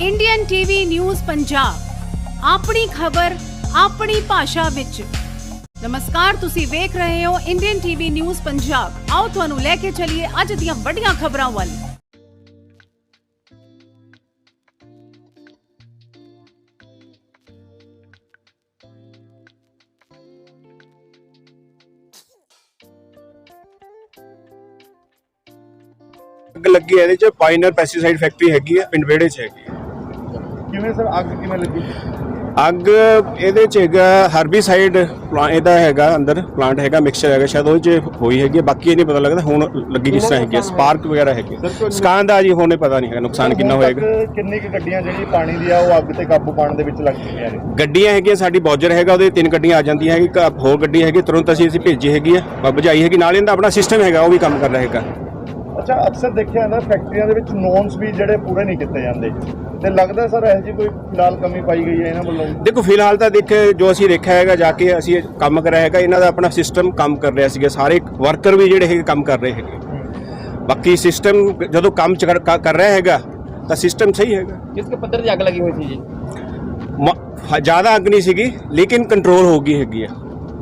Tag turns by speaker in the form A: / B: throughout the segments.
A: Indian TV news Punjab ਆਪਣੀ ਖਬਰ, ਆਪਣੀ ਭਾਸ਼ਾ ਵਿੱਚ। ਨਮਸਕਾਰ, ਤੁਸੀਂ ਵੇਖ ਰਹੇ ਹੋ ਇੰਡੀਅਨ ਟੀਵੀ ਨਿਊਜ਼ ਪੰਜਾਬ ਆਓ ਤੁਹਾਨੂੰ ਲੈ ਕੇ ਚੱਲੀਏ ਅੱਜ ਦੀਆਂ ਵੱਡੀਆਂ ਖਬਰਾਂ ਵੱਲ।
B: ਅੱਗ ਲੱਗੀ ਇਹਦੇ ਚ, ਪਾਈਨਰ ਪੈਸਟੀਸਾਈਡ ਫੈਕਟਰੀ ਹੈਗੀ ਹੈ, ਪਿੰਡ ਵਿਹੜੇ ਚ ਹੈਗੀ
C: ਕਿਵੇਂ ਸਰ ਅੱਗ ਕਿਵੇਂ ਲੱਗੀ?
B: ਅੱਗ ਇਹਦੇ ਚ ਹੈਗਾ ਹਰਬੀਸਾਈਡ ਪਲਾਂਟ ਇਹਦਾ ਹੈਗਾ ਅੰਦਰ ਪਲਾਂਟ ਹੈਗਾ ਮਿਕਸਚਰ ਹੈਗਾ ਸ਼ਾਇਦ ਉਹ ਚ ਹੋਈ ਹੈਗੀ ਬਾਕੀ ਇਹ ਨਹੀਂ ਪਤਾ ਲੱਗਦਾ ਹੁਣ ਲੱਗੀ ਕਿਸ ਤਰ੍ਹਾਂ ਹੈਗੀ ਹੈ ਸਪਾਰਕ ਵਗੈਰਾ ਹੈਗੀ ਹੈ। ਸਕਾਂ ਦਾ ਜੀ ਹੋਣੇ ਪਤਾ ਨਹੀਂ ਹੈਗਾ ਨੁਕਸਾਨ ਕਿੰਨਾ ਹੋਏਗਾ।
C: ਕਿੰਨੀ ਕੁ ਗੱਡੀਆਂ ਜਿਹੜੀ ਪਾਣੀ ਦੀ ਆ ਉਹ ਅੱਗ ਤੇ ਕਾਬੂ ਪਾਉਣ ਦੇ ਵਿੱਚ ਲੱਗ ਚੁੱਕੀਆਂ ਨੇ?
B: ਗੱਡੀਆਂ ਹੈਗੀਆਂ ਸਾਡੀ ਬੌਜਰ ਹੈਗਾ ਉਹਦੇ ਤਿੰਨ ਗੱਡੀਆਂ ਆ ਜਾਂਦੀਆਂ ਹੈਗੀ ਇੱਕ ਹੋਰ ਗੱਡੀ ਹੈਗੀ ਤੁਰੰਤ ਅਸੀਂ ਅਸੀਂ ਭੇਜੀ ਹੈਗੀ ਬ- ਬੁਝਾਈ ਹੈਗੀ ਨਾਲ ਇਹਦਾ ਆਪਣਾ ਸਿਸਟਮ ਹੈਗਾ ਉਹ ਵੀ ਕੰਮ ਕਰ ਰਿਹਾ ਹੈਗਾ।
C: ਅੱਛਾ ਅਕਸਰ ਦੇਖਿਆ ਜਾਂਦਾ ਫੈਕਟਰੀਆਂ ਦੇ ਵਿੱਚ ਨੋਨਸ ਵੀ ਜਿਹੜੇ ਪੂਰੇ ਨਹੀਂ ਕੀਤੇ ਜਾਂਦੇ। ਤੇ ਲੱਗਦਾ ਸਰ ਇਹ ਜੀ ਕੋਈ ਫਿਲਹਾਲ ਕਮੀ ਪਾਈ ਗਈ ਹੈ ਇਹਨਾਂ ਵੱਲੋਂ?
B: ਦੇਖੋ ਫਿਲਹਾਲ ਤਾਂ ਦੇਖ ਜੋ ਅਸੀਂ ਦੇਖਿਆ ਹੈਗਾ ਜਾ ਕੇ ਅਸੀਂ ਕੰਮ ਕਰ ਰਿਹਾ ਹੈਗਾ ਇਹਨਾਂ ਦਾ ਆਪਣਾ ਸਿਸਟਮ ਕੰਮ ਕਰ ਰਿਹਾ ਸੀਗਾ। ਸਾਰੇ ਵਰਕਰ ਵੀ ਜਿਹੜੇ ਹੈਗੇ ਕੰਮ ਕਰ ਰਹੇ ਹੈਗੇ। ਬਾਕੀ ਸਿਸਟਮ ਜਦੋਂ ਕੰਮ ਕਰ- ਰਿਹਾ ਹੈਗਾ ਤਾਂ ਸਿਸਟਮ ਸਹੀ ਹੈਗਾ।
D: ਕਿਸ ਕੇ ਪੱਧਰ ਦੀ ਅੱਗ ਲੱਗੀ ਹੋਈ ਸੀ ਜੀ?
B: ਜ਼ਿਆਦਾ ਅੱਗ ਨਹੀਂ ਸੀਗੀ ਲੇਕਿਨ ਕੰਟਰੋਲ ਹੋ ਗਈ ਹੈਗੀ ਆ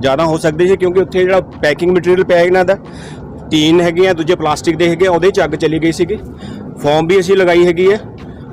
B: ਜ਼ਿਆਦਾ ਹੋ ਸਕਦੀ ਸੀ ਕਿਉਂਕਿ ਉੱਥੇ ਜਿਹੜਾ ਪੈਕਿੰਗ ਮਟੀਰੀਅਲ ਪਿਆ ਇਹਨਾਂ ਦਾ ਟੀਨ ਹੈਗੇ ਆ ਦੂਜੇ ਪਲਾਸਟਿਕ ਦੇ ਹੈਗੇ ਆ, ਉਹਦੇ ਚ ਅੱਗ ਚਲੀ ਗਈ ਸੀਗੀ। ਫੋਮ ਵੀ ਅਸੀਂ ਲਗਾਈ ਹੈਗੀ ਹੈ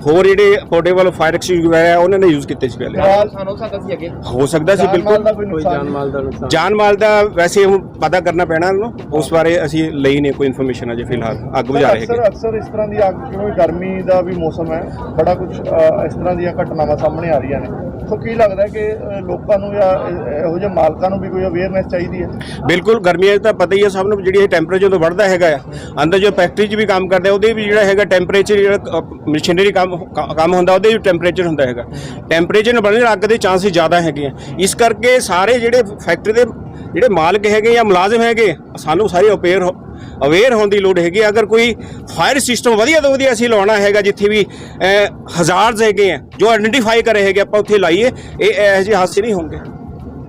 B: ਹੋਰ ਜਿਹੜੇ ਪੋਰਟੇਬਲ ਫਾਇਰ ਐਕਸਟਿੰਗੁਇਸ਼ਰ ਆ ਉਹਨਾਂ ਨੇ ਯੂਜ਼ ਕੀਤੇ ਸੀ ਪਹਿਲੇ।
D: ਨੁਕਸਾਨ ਹੋ ਸਕਦਾ ਸੀ ਅੱਗੇ।
B: ਹੋ ਸਕਦਾ ਸੀ
C: ਜਾਨ ਮਾਲ
B: ਬਿਲਕੁਲ।
C: ਦਾ ਕੋਈ ਨੁਕਸਾਨ
D: ਦਾ ਨੁਕਸਾਨ।
B: ਜਾਨ ਮਾਲ ਦਾ ਵੈਸੇ ਹੁਣ ਪਤਾ ਕਰਨਾ ਪੈਣਾ ਇਹਨੂੰ। ਉਸ ਬਾਰੇ ਅਸੀਂ ਲਈ ਨਹੀਂ ਕੋਈ ਇਨਫੋਰਮੇਸ਼ਨ ਅਜੇ ਫਿਲਹਾਲ। ਅੱਗ ਬੁਝਾ ਰਹੇ
C: ਅਕਸਰ
B: ਹੈਗੇ।
C: ਅਕਸਰ ਇਸ ਤਰ੍ਹਾਂ ਦੀ ਅੱਗ ਕਿਉਂਕਿ ਗਰਮੀ ਦਾ ਵੀ ਮੌਸਮ ਹੈ। ਬੜਾ ਕੁਝ ਇਸ ਤਰ੍ਹਾਂ ਦੀਆਂ ਘਟਨਾਵਾਂ ਸਾਹਮਣੇ ਆ ਰਹੀਆਂ ਨੇ। ਸੋ ਕੀ ਲੱਗਦਾ ਕਿ ਲੋਕਾਂ ਨੂੰ ਜਾਂ ਇਹੋ ਜਿਹੇ ਮਾਲਕਾਂ ਨੂੰ ਵੀ ਕੋਈ ਅਵੇਅਰਨੈਸ ਚਾਹੀਦੀ ਹੈ?
B: ਬਿਲਕੁਲ ਗਰਮੀਆਂ 'ਚ ਤਾਂ ਪਤਾ ਹੀ ਹੈ ਸਭ ਨੂੰ ਜਿਹੜੀ ਇਹ ਟੈਂਪਰੇਚਰ ਤੋਂ ਵੱਧਦਾ ਹੈਗਾ ਆ, ਅੰਦਰ ਜੋ ਫੈਕਟਰੀ 'ਚ ਵੀ ਕੰਮ ਕਰਦੇ ਉਹਦੇ ਵੀ ਜਿਹੜਾ ਹੈਗਾ ਟੈਂਪਰੇਚਰ ਜਿਹੜਾ ਮਸ਼ੀਨਰੀ ਕੰਮ ਕੰਮ ਹੁੰਦਾ, ਉਹਦੇ ਵੀ ਟੈਂਪਰੇਚਰ ਹੁੰਦਾ ਹੈਗਾ। ਟੈਂਪਰੇਚਰ ਨਾਲ ਬਣਨ ਅੱਗ ਦੇ ਚਾਂਸਸ ਜ਼ਿਆਦਾ ਹੈਗੇ ਆ। ਇਸ ਕਰਕੇ ਸਾਰੇ ਜਿਹੜੇ ਫੈਕਟਰੀ ਦੇ ਜਿਹੜੇ ਮਾਲਕ ਹੈਗੇ ਜਾਂ ਮੁਲਾਜ਼ਮ ਹੈਗੇ ਸਾਨੂੰ ਸਾਰੇ ਅਵੇਅਰ ਅਵੇਅਰ ਹੋਣ ਦੀ ਲੋੜ ਹੈਗੀ ਹੈ। ਅਗਰ ਕੋਈ ਫਾਇਰ ਸਿਸਟਮ ਵਧੀਆ ਤੋਂ ਵਧੀਆ ਅਸੀਂ ਲਾਉਣਾ ਹੈਗਾ, ਜਿੱਥੇ ਵੀ ਹਜ਼ਾਰਸ ਹੈਗੇ ਆ, ਜੋ ਆਇਡੈਂਟੀਫਾਈ ਕਰੇ ਹੈਗੇ, ਆਪਾਂ ਉੱਥੇ ਲਾਈਏ, ਇਹ ਇਹੋ ਜਿਹੇ ਹਾਦਸੇ ਨਹੀਂ ਹੋਣਗੇ